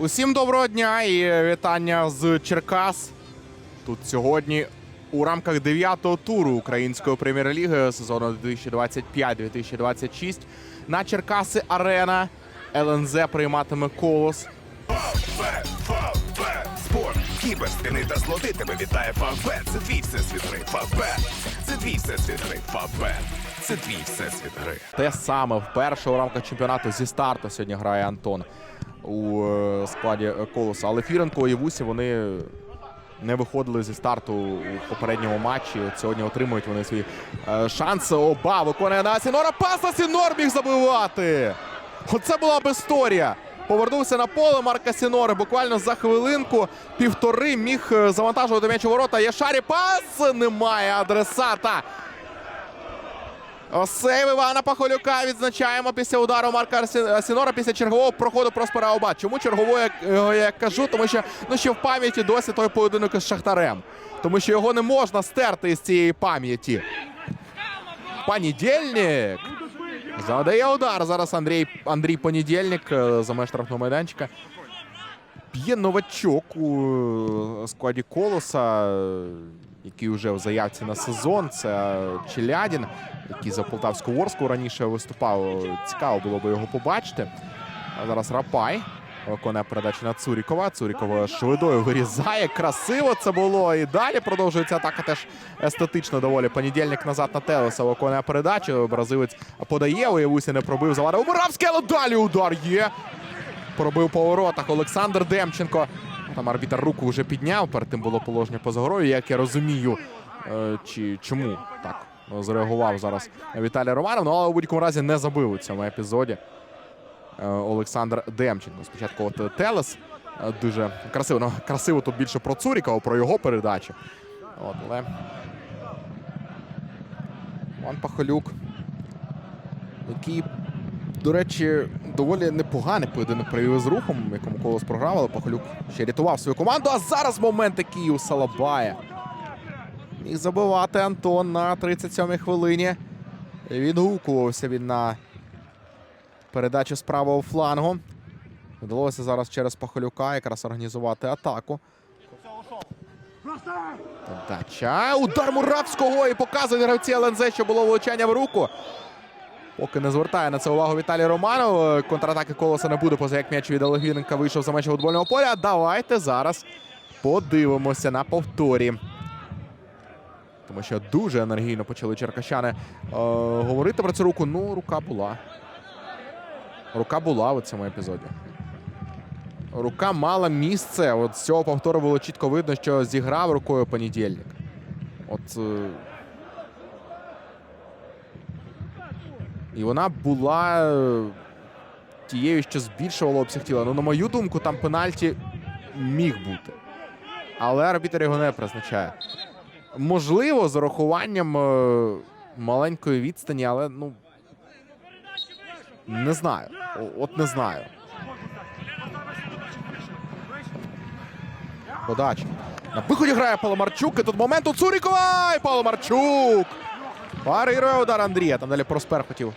Усім доброго дня і вітання з Черкас. Тут сьогодні у рамках 9-го туру української прем'єр-ліги сезону 2025-2026 на Черкаси Арена ЛНЗ прийматиме колос. Спорт, кіберспіни та слоти тебе вітає Фавбет. Це твій всесвіт гри. Фавбет, це твій всесвіт. Фавбет, це твій всесвіт гри. Те саме вперше у рамках чемпіонату зі старту сьогодні грає Антон у е, складі колоса. Але Фіренко і Вусі вони не виходили зі старту у попередньому матчі. От сьогодні отримують вони свої е, шанси. Оба виконує на Сінора. Пас Сінор міг забивати. Оце була б історія. Повернувся на поле Марка Сінори. Буквально за хвилинку півтори міг е, завантажувати м'яч у ворота. Єшарі пас немає адресата. Сейв Івана Пахолюка відзначаємо після удару Марка Сінора після чергового проходу Проспера Оба. Чому чергового я, його я кажу? Тому що ну ще в пам'яті досі той поєдинок із Шахтарем. Тому що його не можна стерти з цієї пам'яті. Понедільник. Задає удар. Зараз Андрій, Андрій Понедільник е, за меж штрафного майданчика. Б'є новачок у е, складі колоса, е, який вже в заявці на сезон. Це Челядін, який за Полтавську Ворску раніше виступав. Цікаво було би його побачити. А зараз Рапай виконує передачу на Цурікова. Цурікова швидою вирізає. Красиво це було. І далі продовжується атака теж естетично доволі. Понедільник назад на Телеса виконує передачу. Бразилець подає. Уявусі не пробив. Завадив Муравський, але далі удар є. Пробив по воротах Олександр Демченко. Там арбітр руку вже підняв. Перед тим було положення поза грою. Як я розумію, е, чи чому так зреагував зараз Віталій Романов. Ну, але у будь-якому разі не забив у цьому епізоді. е, Олександр Демченко. Спочатку от Телес е, дуже красиво. Ну, красиво тут більше про Цурікова, про його передачу. От, але Ван Пахолюк, який до речі, доволі непоганий поєдинок провів з рухом, якому колос програв, але Пахолюк ще рятував свою команду. А зараз момент такий у Салабая. Міг забивати Антон на 37-й хвилині. Відгукувався він на передачу з правого флангу. Вдалося зараз через Пахолюка якраз організувати атаку. Подача. Удар Муравського і показує гравці ЛНЗ, що було влучання в руку. Поки не звертає на це увагу Віталій Романов. Контратаки колоса не буде, поза як м'яч від Олегвіненка вийшов за межі футбольного поля. Давайте зараз подивимося на повторі. Тому що дуже енергійно почали черкащани е, говорити про цю руку. Ну, рука була. Рука була у цьому епізоді. Рука мала місце. От з цього повтору було чітко видно, що зіграв рукою понедільник. От. е, І вона була е, тією, що збільшувала обсяг тіла. Ну, на мою думку, там пенальті міг бути. Але арбітер його не призначає. Можливо, з урахуванням е, маленької відстані, але ну. Не знаю. От не знаю. Подача. На виході грає Паламарчук. І тут момент у Цурікова. І Паламарчук. Парирує удар Андрія. Там далі Проспер хотів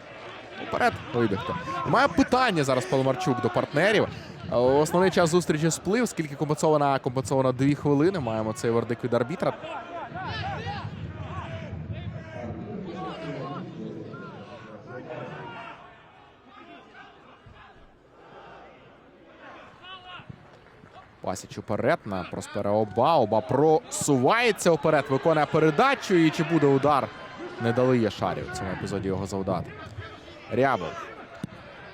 уперед вибігти. Має питання зараз Паламарчук до партнерів. Е, Основний час зустрічі сплив, скільки компенсована, компенсовано дві хвилини. Маємо цей вердикт від арбітра. Пасіч уперед на Проспера Оба. Оба просувається вперед, виконує передачу. І чи буде удар? Не дали Яшарі в цьому епізоді його завдати. Рябов.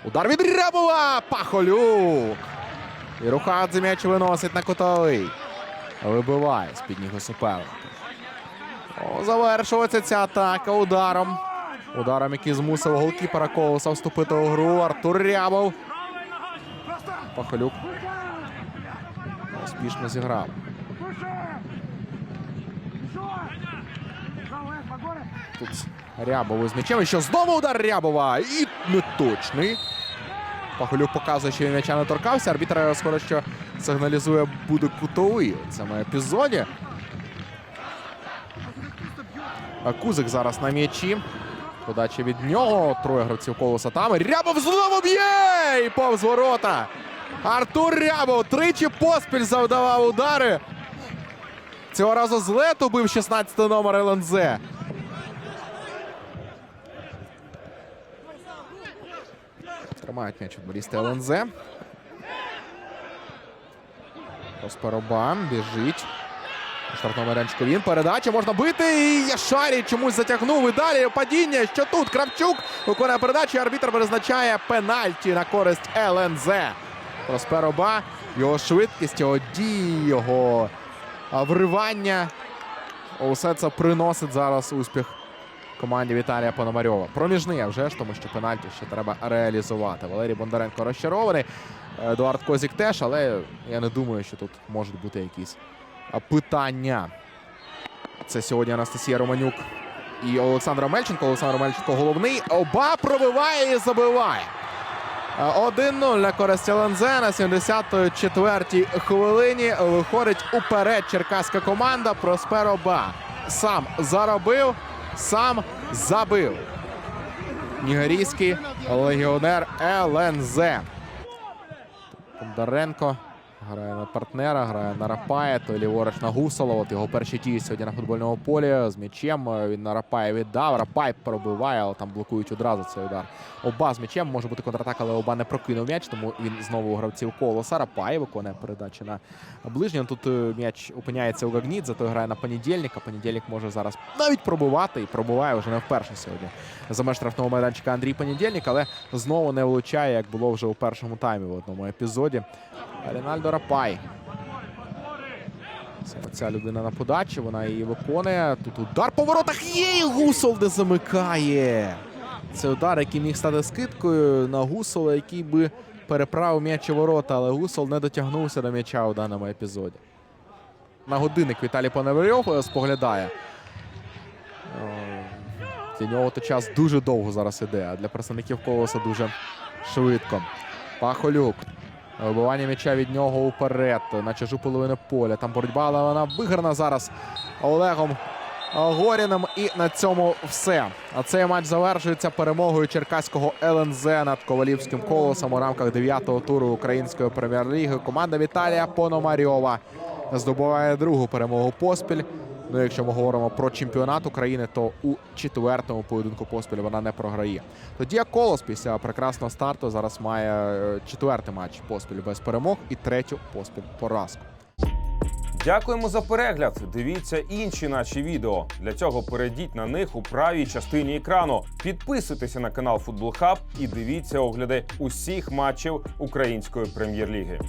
Удар від Рябова! Пахолюк! І Рухадзе м'яч виносить на кутовий. Вибиває з-під ніг суперника. Завершується ця атака ударом. Ударом, який змусив голкіпера Колоса вступити у гру. Артур Рябов. Пахолюк. Успішно зіграв. Тут Рябов із м'ячем. І що знову удар Рябова. І неточний. Пахолюк показує, що він м'яча не торкався. Арбітр скоро що сигналізує буде кутовий у цьому епізоді. Кузик зараз на м'ячі. Подача від нього. Троє гравців колоса там. Рябов знову б'є! І повз ворота. Артур Рябов тричі поспіль завдавав удари. Цього разу з лету бив 16 номер ЛНЗ. Тримають м'яч футболісти ЛНЗ. Проспоробан біжить. На Штрафному майданчику він. Передача можна бити. І Яшарі чомусь затягнув. І далі падіння. Що тут? Кравчук виконує передачу. Арбітр призначає пенальті на користь ЛНЗ. Проспероба. Його швидкість, його дії, його вривання. Усе це приносить зараз успіх команді Віталія Пономарьова. Проміжний, а вже ж, тому що пенальті ще треба реалізувати. Валерій Бондаренко розчарований. Едуард Козік теж, але я не думаю, що тут можуть бути якісь питання. Це сьогодні Анастасія Романюк і Олександр Мельченко. Олександр Мельченко головний. Оба пробиває і забиває. Е, 1-0 на користь ЛНЗ на 74-й хвилині. Виходить уперед черкаська команда. Проспер Оба сам заробив, сам забив. Нігерійський легіонер ЛНЗ. Бондаренко грає на партнера, грає на Рапає, то ліворуч на Гусоло. От його перші дії сьогодні на футбольному полі з м'ячем. Він на Рапає віддав. Рапай пробиває, але там блокують одразу цей удар. Оба з м'ячем може бути контратака, але оба не прокинув м'яч, тому він знову у гравців колоса. Рапай виконує передачу на ближнього. Тут е, м'яч опиняється у Гагнідзе, той грає на понедільника. Понедільник може зараз навіть пробивати і пробиває вже не вперше сьогодні. За меж штрафного майданчика Андрій Понедільник, але знову не влучає, як було вже у першому таймі в одному епізоді. Рінальдо Рапай. Саме ця людина на подачі, вона її виконує. Тут удар по воротах є і Гусол не замикає. Це удар, який міг стати скидкою на Гусола, який би переправив м'яч у ворота, але Гусол не дотягнувся до м'яча у даному епізоді. На годинник Віталій Пономарьов е, споглядає. Для нього то час дуже довго зараз іде, а для представників колоса дуже швидко. Пахолюк. Вибивання м'яча від нього уперед на чужу половину поля. Там боротьба, але вона виграна зараз Олегом Горіним. І на цьому все. А цей матч завершується перемогою черкаського ЛНЗ над Ковалівським колосом у рамках 9-го туру української прем'єр-ліги. Команда Віталія Пономарьова здобуває другу перемогу поспіль. Ну, якщо ми говоримо про чемпіонат України, то у четвертому поєдинку поспіль вона не програє. Тоді як Колос після прекрасного старту зараз має е, четвертий матч поспіль без перемог і третю поспіль поразку. Дякуємо за перегляд. Дивіться інші наші відео. Для цього перейдіть на них у правій частині екрану. Підписуйтеся на канал Футбол Хаб і дивіться огляди усіх матчів української прем'єр-ліги.